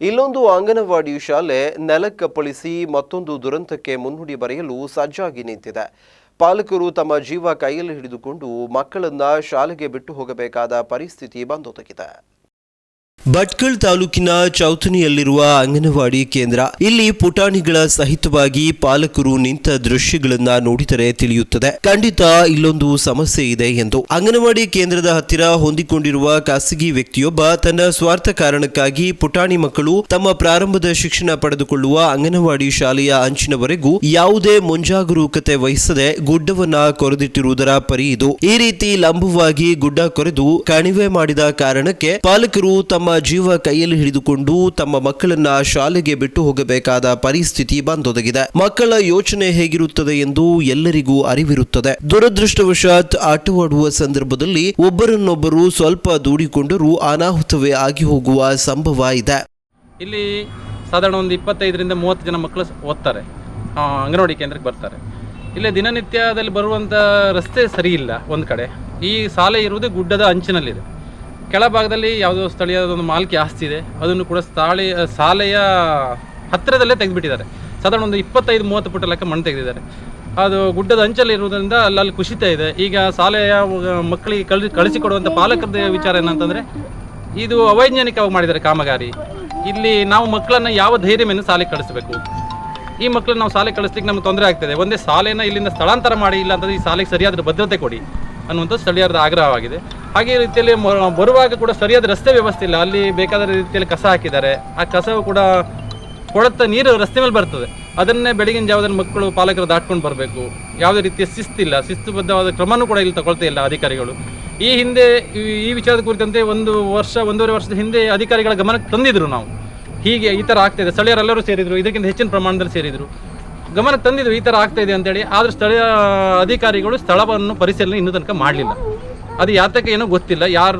ಇಲ್ಲೊಂದು ಅಂಗನವಾಡಿ ಶಾಲೆ ನೆಲಕ್ಕಪ್ಪಳಿಸಿ ಮತ್ತೊಂದು ದುರಂತಕ್ಕೆ ಮುನ್ನುಡಿ ಬರೆಯಲು ಸಜ್ಜಾಗಿ ನಿಂತಿದೆ. ಪಾಲಕರು ತಮ್ಮ ಜೀವ ಕೈಯಲ್ಲಿ ಹಿಡಿದುಕೊಂಡು ಮಕ್ಕಳನ್ನ ಶಾಲೆಗೆ ಬಿಟ್ಟು ಹೋಗಬೇಕಾದ ಪರಿಸ್ಥಿತಿ ಬಂದೊದಗಿದೆ. ಭಟ್ಕಳ ತಾಲೂಕಿನ ಚೌತನಿಯಲ್ಲಿರುವ ಅಂಗನವಾಡಿ ಕೇಂದ್ರ. ಇಲ್ಲಿ ಪುಟಾಣಿಗಳ ಸಹಿತವಾಗಿ ಪಾಲಕರು ನಿಂತ ದೃಶ್ಯಗಳನ್ನ ನೋಡಿದರೆ ತಿಳಿಯುತ್ತದೆ. ಖಂಡಿತ ಇಲ್ಲೊಂದು ಸಮಸ್ಯೆ ಇದೆ ಎಂದು. ಅಂಗನವಾಡಿ ಕೇಂದ್ರದ ಹತ್ತಿರ ಹೊಂದಿಕೊಂಡಿರುವ ಖಾಸಗಿ ವ್ಯಕ್ತಿಯೊಬ್ಬ ತನ್ನ ಸ್ವಾರ್ಥ ಕಾರಣಕ್ಕಾಗಿ ಪುಟಾಣಿ ಮಕ್ಕಳು ತಮ್ಮ ಪ್ರಾರಂಭದ ಶಿಕ್ಷಣ ಪಡೆದುಕೊಳ್ಳುವ ಅಂಗನವಾಡಿ ಶಾಲೆಯ ಅಂಚಿನವರೆಗೂ ಯಾವುದೇ ಮುಂಜಾಗರೂಕತೆ ವಹಿಸದೆ ಗುಡ್ಡವನ್ನ ಕೊರೆದಿಟ್ಟಿರುವುದರ ಪರಿ ಇದು. ಈ ರೀತಿ ಲಂಬವಾಗಿ ಗುಡ್ಡ ಕೊರೆದು ಕಣಿವೆ ಮಾಡಿದ ಕಾರಣಕ್ಕೆ ಪಾಲಕರು ತಮ್ಮ ಜೀವ ಕೈಯಲ್ಲಿ ಹಿಡಿದುಕೊಂಡು ತಮ್ಮ ಮಕ್ಕಳನ್ನ ಶಾಲೆಗೆ ಬಿಟ್ಟು ಹೋಗಬೇಕಾದ ಪರಿಸ್ಥಿತಿ ಬಂದೊದಗಿದೆ. ಮಕ್ಕಳ ಯೋಚನೆ ಹೇಗಿರುತ್ತದೆ ಎಂದು ಎಲ್ಲರಿಗೂ ಅರಿವಿರುತ್ತದೆ. ದುರದೃಷ್ಟವಶಾತ್ ಆಟವಾಡುವ ಸಂದರ್ಭದಲ್ಲಿ ಒಬ್ಬರನ್ನೊಬ್ಬರು ಸ್ವಲ್ಪ ದೂಡಿಕೊಂಡರೂ ಅನಾಹುತವೇ ಆಗಿ ಹೋಗುವ ಸಂಭವ ಇದೆ. ಇಲ್ಲಿ ಸಾಧಾರಣ ಒಂದು ಇಪ್ಪತ್ತೈದರಿಂದ ಮೂವತ್ತು ಜನ ಮಕ್ಕಳು ಓದ್ತಾರೆ. ಅಂಗನವಾಡಿ ಕೇಂದ್ರಕ್ಕೆ ಬರ್ತಾರೆ. ಇಲ್ಲಿ ದಿನನಿತ್ಯದಲ್ಲಿ ಬರುವಂಥ ರಸ್ತೆ ಸರಿ ಇಲ್ಲ ಒಂದು ಕಡೆ. ಈ ಶಾಲೆ ಇರುವುದೇ ಗುಡ್ಡದ ಅಂಚಿನಲ್ಲಿದೆ. ಕೆಳಭಾಗದಲ್ಲಿ ಯಾವುದೋ ಸ್ಥಳೀಯದ ಒಂದು ಮಾಲ್ಕಿ ಆಸ್ತಿ ಇದೆ. ಅದನ್ನು ಕೂಡ ಸ್ಥಳೀಯ ಶಾಲೆಯ ಹತ್ತಿರದಲ್ಲೇ ತೆಗೆದುಬಿಟ್ಟಿದ್ದಾರೆ. ಸಾಧಾರಣ ಒಂದು ಇಪ್ಪತ್ತೈದು, ಮೂವತ್ತು ಫುಟ್ ಲೆಕ್ಕ ಮಣ್ಣು ತೆಗೆದಿದ್ದಾರೆ. ಅದು ಗುಡ್ಡದ ಅಂಚಲ್ಲಿ ಇರುವುದರಿಂದ ಅಲ್ಲಲ್ಲಿ ಕುಸಿತ ಇದೆ. ಈಗ ಶಾಲೆಯ ಮಕ್ಕಳಿಗೆ ಕಳಿ ಕಳಿಸಿಕೊಡುವಂಥ ಪಾಲಕರದ ವಿಚಾರ ಏನಂತಂದರೆ ಇದು ಅವೈಜ್ಞಾನಿಕವಾಗಿ ಮಾಡಿದ್ದಾರೆ ಕಾಮಗಾರಿ. ಇಲ್ಲಿ ನಾವು ಮಕ್ಕಳನ್ನು ಯಾವ ಧೈರ್ಯ ಮೇಲೆ ಶಾಲೆಗೆ ಕಳಿಸಬೇಕು? ಈ ಮಕ್ಕಳನ್ನ ನಾವು ಶಾಲೆಗೆ ಕಳಿಸ್ಲಿಕ್ಕೆ ನಮ್ಗೆ ತೊಂದರೆ ಆಗ್ತದೆ. ಒಂದೇ ಶಾಲೆನ ಇಲ್ಲಿಂದ ಸ್ಥಳಾಂತರ ಮಾಡಿ ಇಲ್ಲ ಅಂತಂದ್ರೆ ಈ ಶಾಲೆಗೆ ಸರಿಯಾದ ಭದ್ರತೆ ಕೊಡಿ ಅನ್ನುವಂಥ ಸ್ಥಳೀಯರದ ಆಗ್ರಹವಾಗಿದೆ. ಹಾಗೆ ರೀತಿಯಲ್ಲಿ ಬರುವಾಗ ಕೂಡ ಸರಿಯಾದ ರಸ್ತೆ ವ್ಯವಸ್ಥೆ ಇಲ್ಲ. ಅಲ್ಲಿ ಬೇಕಾದ ರೀತಿಯಲ್ಲಿ ಕಸ ಹಾಕಿದ್ದಾರೆ. ಆ ಕಸವು ಕೂಡ ಕೊಳತ ನೀರು ರಸ್ತೆ ಮೇಲೆ ಬರ್ತದೆ. ಅದನ್ನೇ ಬೆಳಗಿನ ಜಾವದಲ್ಲಿ ಮಕ್ಕಳು ಪಾಲಕರು ದಾಟ್ಕೊಂಡು ಬರಬೇಕು. ಯಾವುದೇ ರೀತಿಯ ಶಿಸ್ತಿಲ್ಲ ಶಿಸ್ತುಬದ್ಧವಾದ ಕ್ರಮನೂ ಕೂಡ ಇಲ್ಲಿ ತಗೊಳ್ತಾ ಇಲ್ಲ ಅಧಿಕಾರಿಗಳು. ಈ ಹಿಂದೆ, ಈ- ವಿಚಾರದ ಕುರಿತಂತೆ ಒಂದು ವರ್ಷ, ಒಂದೂವರೆ ವರ್ಷದ ಹಿಂದೆ ಅಧಿಕಾರಿಗಳ ಗಮನಕ್ಕೆ ತಂದಿದ್ರು ನಾವು. ಹೀಗೆ ಈ ಥರ ಆಗ್ತಾಯಿದೆ ಸ್ಥಳೀಯರೆಲ್ಲರೂ ಸೇರಿದ್ರು. ಇದಕ್ಕಿಂತ ಹೆಚ್ಚಿನ ಪ್ರಮಾಣದಲ್ಲಿ ಸೇರಿದ್ರು. ಗಮನಕ್ಕೆ ತಂದಿದ್ರು. ಈ ಥರ ಆಗ್ತಾ ಇದೆ ಅಂತೇಳಿ. ಆದರೆ ಸ್ಥಳೀಯ ಅಧಿಕಾರಿಗಳು ಸ್ಥಳವನ್ನು ಪರಿಶೀಲನೆ ಇನ್ನೂ ತನಕ ಮಾಡಲಿಲ್ಲ. ಅದು ಯಾತಕ್ಕೆ ಏನೋ ಗೊತ್ತಿಲ್ಲ ಯಾರ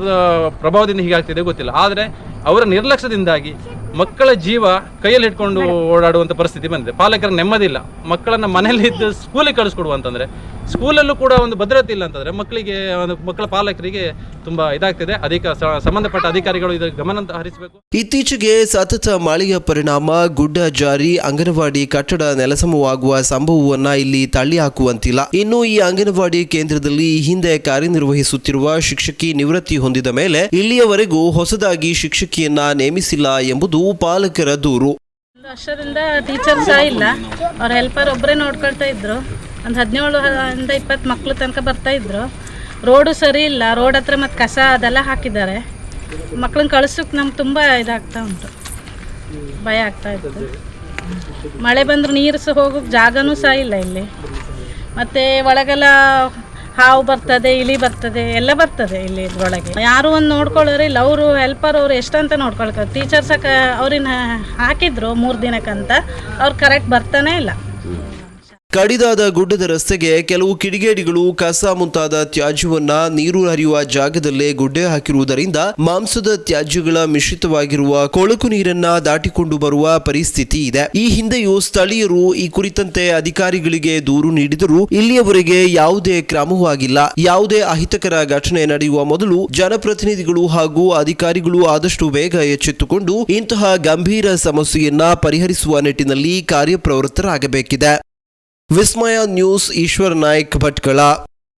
ಪ್ರಭಾವದಿಂದ ಹೀಗಾಗ್ತಿದೆ ಗೊತ್ತಿಲ್ಲ. ಆದರೆ ಅವರ ನಿರ್ಲಕ್ಷ್ಯದಿಂದಾಗಿ ಮಕ್ಕಳ ಜೀವ ಕೈಯಲ್ಲಿ ಇಟ್ಕೊಂಡು ಓಡಾಡುವಂಥ ಪರಿಸ್ಥಿತಿ ಬಂದಿದೆ. ಪಾಲಕರ ನೆಮ್ಮದಿ ಇಲ್ಲ ಮಕ್ಕಳನ್ನು ಮನೆಯಲ್ಲಿ ಇದ್ದು ಸ್ಕೂಲಿಗೆ ಕಳಿಸ್ಕೊಡುವಂತಂದ್ರೆ ಸ್ಕೂಲಲ್ಲೂ ಕೂಡ ಒಂದು ಭದ್ರತೆ ಇಲ್ಲ ಅಂತಂದರೆ ಮಕ್ಕಳಿಗೆ ಒಂದು ಮಕ್ಕಳ ಪಾಲಕರಿಗೆ ತುಂಬ ಇದಾಗ್ತಿದೆ. ಅಧಿಕ ಸ- ಸಂಬಂಧಪಟ್ಟ ಅಧಿಕಾರಿಗಳು ಇದರ ಗಮನ ಅಂತ ಹರಿಸಬೇಕು. ಇತ್ತೀಚೆಗೆ ಸತತ ಮಳೆಯ ಪರಿಣಾಮ ಗುಡ್ಡ ಜಾರಿ ಅಂಗನವಾಡಿ ಕಟ್ಟಡ ನೆಲಸಮವಾಗುವ ಸಂಭವವನ್ನ ಇಲ್ಲಿ ತಳ್ಳಿ ಹಾಕುವಂತಿಲ್ಲ. ಇನ್ನು ಈ ಅಂಗನವಾಡಿ ಕೇಂದ್ರದಲ್ಲಿ ಹಿಂದೆ ಕಾರ್ಯನಿರ್ವಹಿಸುತ್ತಿರುವ ಶಿಕ್ಷಕಿ ನಿವೃತ್ತಿ ಹೊಂದಿದ ಮೇಲೆ ಇಲ್ಲಿಯವರೆಗೂ ಹೊಸದಾಗಿ ಶಿಕ್ಷಕಿಯನ್ನ ನೇಮಿಸಿಲ್ಲ ಎಂಬುದು ಪಾಲಕರ ದೂರು. ವರ್ಷದಿಂದ ಟೀಚರ್ ಸಹ ಇಲ್ಲ. ಅವ್ರ ಹೆಲ್ಪರ್ ಒಬ್ಬರೇ ನೋಡ್ಕೊಳ್ತಾ ಇದ್ರು. ಒಂದು ಹದಿನೇಳು ಇಂದ ಇಪ್ಪತ್ತು ಮಕ್ಕಳು ತನಕ ಬರ್ತಾ ಇದ್ರು. ರೋಡು ಸರಿ ಇಲ್ಲ. ರೋಡ್ ಹತ್ರ ಮತ್ತು ಕಸ ಅದೆಲ್ಲ ಹಾಕಿದ್ದಾರೆ. ಮಕ್ಳನ್ನ ಕಳ್ಸೋಕೆ ನಮ್ಗೆ ತುಂಬ ಇದಾಗ್ತಾ ಉಂಟು. ಭಯ ಆಗ್ತಾ ಇತ್ತು. ಮಳೆ ಬಂದರೂ ನೀರು ಸಹ ಹೋಗೋಕ್ಕೆ ಜಾಗನೂ ಸಹ ಇಲ್ಲ ಇಲ್ಲಿ. ಮತ್ತು ಒಳಗೆಲ್ಲ ಹಾವು ಬರ್ತದೆ, ಇಲಿ ಬರ್ತದೆ, ಎಲ್ಲ ಬರ್ತದೆ ಇಲ್ಲಿ ಇದ್ರೊಳಗೆ ಯಾರು ಒಂದು ನೋಡ್ಕೊಳ್ಳೋರು ಇಲ್ಲ, ಅವರು ಹೆಲ್ಪರ್ ಅವರು ಎಷ್ಟಂತ ನೋಡ್ಕೊಳ್ತಾರೆ. ಟೀಚರ್ಸ ಅವ್ರನ್ನ ಹಾಕಿದ್ರು ಮೂರು ದಿನಕ್ಕಂತ, ಅವ್ರು ಕರೆಕ್ಟ್ ಬರ್ತಾನೆ ಇಲ್ಲ. ಕಡಿದಾದ ಗುಡ್ಡದ ರಸ್ತೆಗೆ ಕೆಲವು ಕಿಡಿಗೇಡಿಗಳು ಕಸ ಮುಂತಾದ ತ್ಯಾಜ್ಯವನ್ನ ನೀರು ಹರಿಯುವ ಜಾಗದಲ್ಲೇ ಗುಡ್ಡೆ ಹಾಕಿರುವುದರಿಂದ ಮಾಂಸದ ತ್ಯಾಜ್ಯಗಳ ಮಿಶ್ರಿತವಾಗಿರುವ ಕೊಳಕು ನೀರನ್ನ ದಾಟಿಕೊಂಡು ಬರುವ ಪರಿಸ್ಥಿತಿ ಇದೆ. ಈ ಹಿಂದೆಯೂ ಸ್ಥಳೀಯರು ಈ ಕುರಿತಂತೆ ಅಧಿಕಾರಿಗಳಿಗೆ ದೂರು ನೀಡಿದರೂ ಇಲ್ಲಿಯವರೆಗೆ ಯಾವುದೇ ಕ್ರಮವಾಗಿಲ್ಲ ಯಾವುದೇ ಅಹಿತಕರ ಘಟನೆ ನಡೆಯುವ ಮೊದಲು ಜನಪ್ರತಿನಿಧಿಗಳು ಹಾಗೂ ಅಧಿಕಾರಿಗಳು ಆದಷ್ಟು ಬೇಗ ಎಚ್ಚೆತ್ತುಕೊಂಡು ಇಂತಹ ಗಂಭೀರ ಸಮಸ್ಯೆಯನ್ನ ಪರಿಹರಿಸುವ ನಿಟ್ಟಿನಲ್ಲಿ ಕಾರ್ಯಪ್ರವೃತ್ತರಾಗಬೇಕಿದೆ. ವಿಸ್ಮಯ ನ್ಯೂಸ್ ಈಶ್ವರ್ ನಾಯ್ಕ್ ಭಟ್ಕಳ